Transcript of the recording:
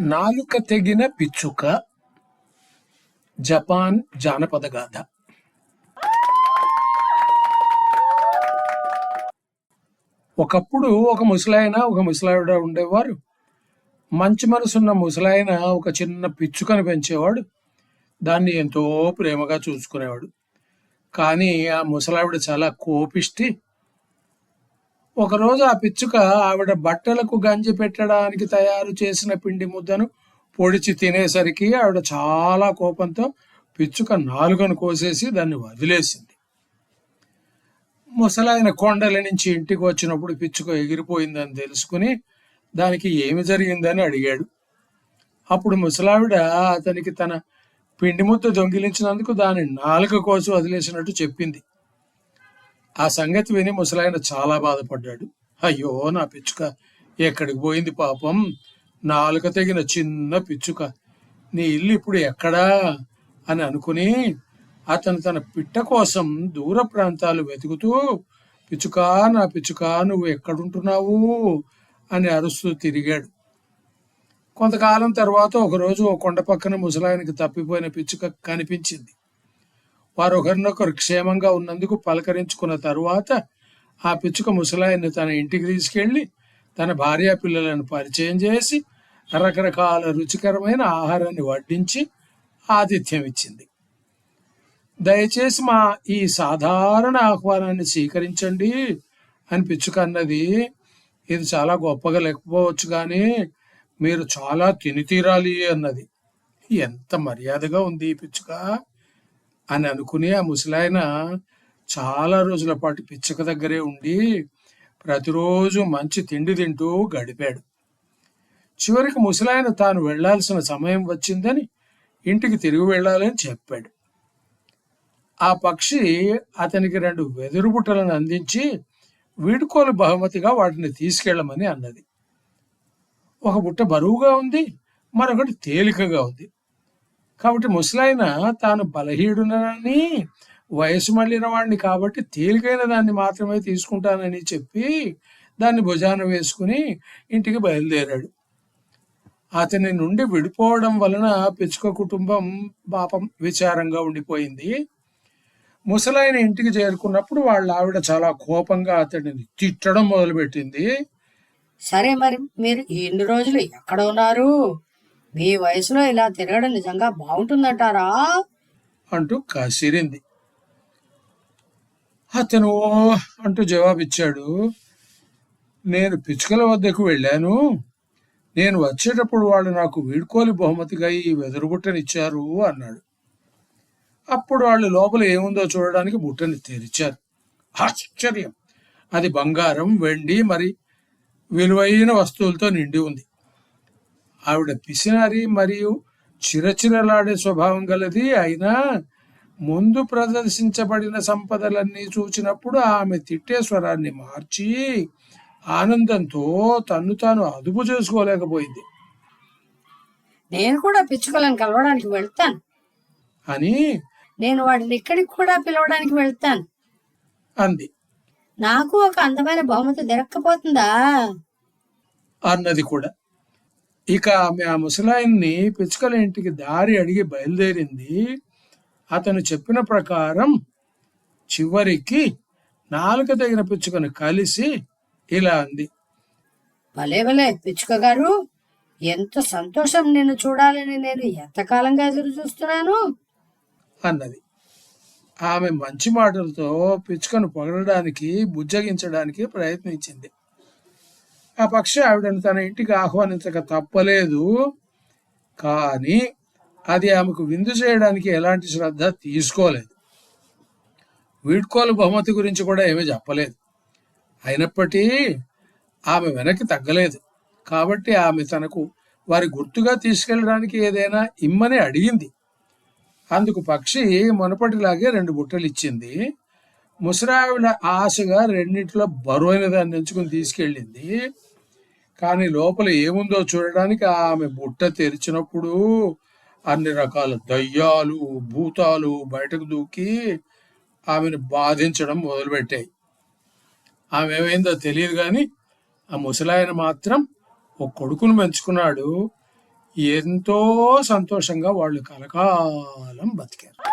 నాలుక తెగిన పిచ్చుక జపాన్ జానపద గాథ. ఒకప్పుడు ఒక ముసలాయన ఒక ముసలావిడ ఉండేవారు. మంచి మనసున్న ముసలాయన ఒక చిన్న పిచ్చుకను పెంచేవాడు. దాన్ని ఎంతో ప్రేమగా చూసుకునేవాడు. కానీ ఆ ముసలావిడ చాలా కోపిష్టి ఒకరోజు ఆ పిచ్చుక ఆవిడ బట్టలకు గంజి పెట్టడానికి తయారు చేసిన పిండి ముద్దను పొడిచి తినేసరికి ఆవిడ చాలా కోపంతో పిచ్చుక నాలుగను కోసేసి దాన్ని వదిలేసింది. ముసలాయన కొండల నుంచి ఇంటికి వచ్చినప్పుడు పిచ్చుక ఎగిరిపోయిందని తెలుసుకుని దానికి ఏమి జరిగిందని అడిగాడు. అప్పుడు ముసలావిడ అతనికి తన పిండి ముద్ద దొంగిలించినందుకు దాని నాలుక కోసి వదిలేసినట్టు చెప్పింది. ఆ సంగతి విని ముసలాయన చాలా బాధపడ్డాడు. అయ్యో నా పిచ్చుక ఎక్కడికి పోయింది పాపం? నాలుక తెగిన చిన్న పిచ్చుక. నీ ఇల్లు ఇప్పుడు ఎక్కడా? అని అనుకుని అతను తన పిట్ట కోసం దూర ప్రాంతాలు వెతుకుతూ పిచ్చుక నా పిచ్చుక నువ్వు ఎక్కడుంటున్నావు? అని అరుస్తూ తిరిగాడు. కొంతకాలం తర్వాత ఒకరోజు ఓ కొండ పక్కన ముసలాయనకి తప్పిపోయిన పిచ్చుక కనిపించింది. వారు ఒకరినొకరు క్షేమంగా ఉన్నందుకు పలకరించుకున్న తరువాత ఆ పిచ్చుక ముసలాయన్ని తన ఇంటికి తీసుకెళ్ళి తన భార్యా పిల్లలను పరిచయం చేసి రకరకాల రుచికరమైన ఆహారాన్ని వడ్డించి ఆతిథ్యం ఇచ్చింది. దయచేసి మా ఈ సాధారణ ఆహ్వానాన్ని స్వీకరించండి అని పిచ్చుక అన్నది ఇది చాలా గొప్పగా లేకపోవచ్చు కానీ మీరు చాలా తిని తీరాలి అన్నది. ఎంత మర్యాదగా ఉంది ఈ పిచ్చుక? అని అనుకుని ఆ ముసలాయన చాలా రోజుల పాటు పిచ్చక దగ్గరే ఉండి ప్రతిరోజు మంచి తిండి తింటూ గడిపాడు. చివరికి ముసలాయన తాను వెళ్ళాల్సిన సమయం వచ్చిందని ఇంటికి తిరిగి వెళ్ళాలని చెప్పాడు. ఆ పక్షి అతనికి రెండు వెదురు బుట్టలను అందించి వీడుకోలు బహుమతిగా వాటిని తీసుకెళ్ళమని అన్నది. ఒక బుట్ట బరువుగా ఉంది మరొకటి తేలికగా ఉంది. కాబట్టి ముసలాయన తాను బలహీడునని వయసు మళ్ళిన వాడిని కాబట్టి తేలికైన దాన్ని మాత్రమే తీసుకుంటానని చెప్పి దాన్ని భుజాన వేసుకుని ఇంటికి బయలుదేరాడు. అతని నుండి విడిపోవడం వలన పిచ్చుక కుటుంబం పాపం విచారంగా ఉండిపోయింది. ముసలాయన ఇంటికి చేరుకున్నప్పుడు వాళ్ళ ఆవిడ చాలా కోపంగా అతడిని తిట్టడం మొదలుపెట్టింది. సరే మరి మీరు ఎన్ని రోజులు ఎక్కడ ఉన్నారు? మీ వయసులో ఇలా తిరగడం నిజంగా బాగుంటుందంటారా? అంటూ కసిరింది. అతను "ఓ" అంటూ జవాబిచ్చాడు. నేను పిచ్చుకల వద్దకు వెళ్ళాను. నేను వచ్చేటప్పుడు వాళ్ళు నాకు వీడ్కోలి బహుమతిగా ఈ వెదురుబుట్టనిచ్చారు అన్నాడు. అప్పుడు వాళ్ళు లోపల ఏముందో చూడడానికి బుట్టని తెరిచారు. ఆశ్చర్యం! అది బంగారం వెండి మరి విలువైన వస్తువులతో నిండి ఉంది. ఆవిడ పిసినారి మరియు చిరచిరలాడే స్వభావం గలది. అయినా ముందు ప్రదర్శించబడిన సంపదలన్నీ చూచినప్పుడు ఆమె తిట్టే స్వరాన్ని మార్చి ఆనందంతో తన్ను తాను అదుపు చేసుకోలేకపోయింది. నేను కూడా పిచ్చుకలను కలవడానికి వెళ్తాను. అని నేను వాటిని ఇక్కడికి కూడా పిలవడానికి వెళ్తాను. అంది. నాకు ఒక అందమైన బహుమతి దొరక్కపోతుందా? అన్నది కూడా. ఇక ఆమె ఆ ముసలాయన్ని పిచ్చుకల ఇంటికి దారి అడిగి బయలుదేరింది. అతను చెప్పిన ప్రకారం చివరికి నాలుక తగిన పిచ్చుకను కలిసి ఇలా అంది. భలే భలే పిచ్చుక గారు ఎంత సంతోషం నిన్ను చూడాలని నేను ఎంతకాలంగా ఎదురు చూస్తున్నాను? అన్నది. ఆమె మంచి మాటలతో పిచ్చుకను పొగడడానికి బుజ్జగించడానికి ప్రయత్నించింది. ఆ పక్షి ఆవిడను తన ఇంటికి ఆహ్వానించక తప్పలేదు. కానీ అది ఆమెకు విందు చేయడానికి ఎలాంటి శ్రద్ధ తీసుకోలేదు. వీడ్కోలు బహుమతి గురించి కూడా ఏమీ చెప్పలేదు. అయినప్పటికీ ఆమె వెనక్కి తగ్గలేదు. కాబట్టి ఆమె తనకు వారి గుర్తుగా తీసుకెళ్ళడానికి ఏదైనా ఇమ్మని అడిగింది. అందుకు పక్షి మునపటిలాగే రెండు బుట్టలు ఇచ్చింది. ముసరావిడ ఆశగా రెండింటిలో బరువైన దాన్ని ఎంచుకుని తీసుకెళ్ళింది. కానీ లోపల ఏముందో చూడడానికి ఆమె బుట్ట తెరిచినప్పుడు అన్ని రకాల దయ్యాలు భూతాలు బయటకు దూకి ఆమెను బాధించడం మొదలుపెట్టాయి. ఆమె ఏమైందో తెలియదు కానీ ఆ ముసలాయన మాత్రం ఒక కొడుకును పెంచుకున్నాడు. ఎంతో సంతోషంగా వాళ్ళు కలకాలం బతికారు.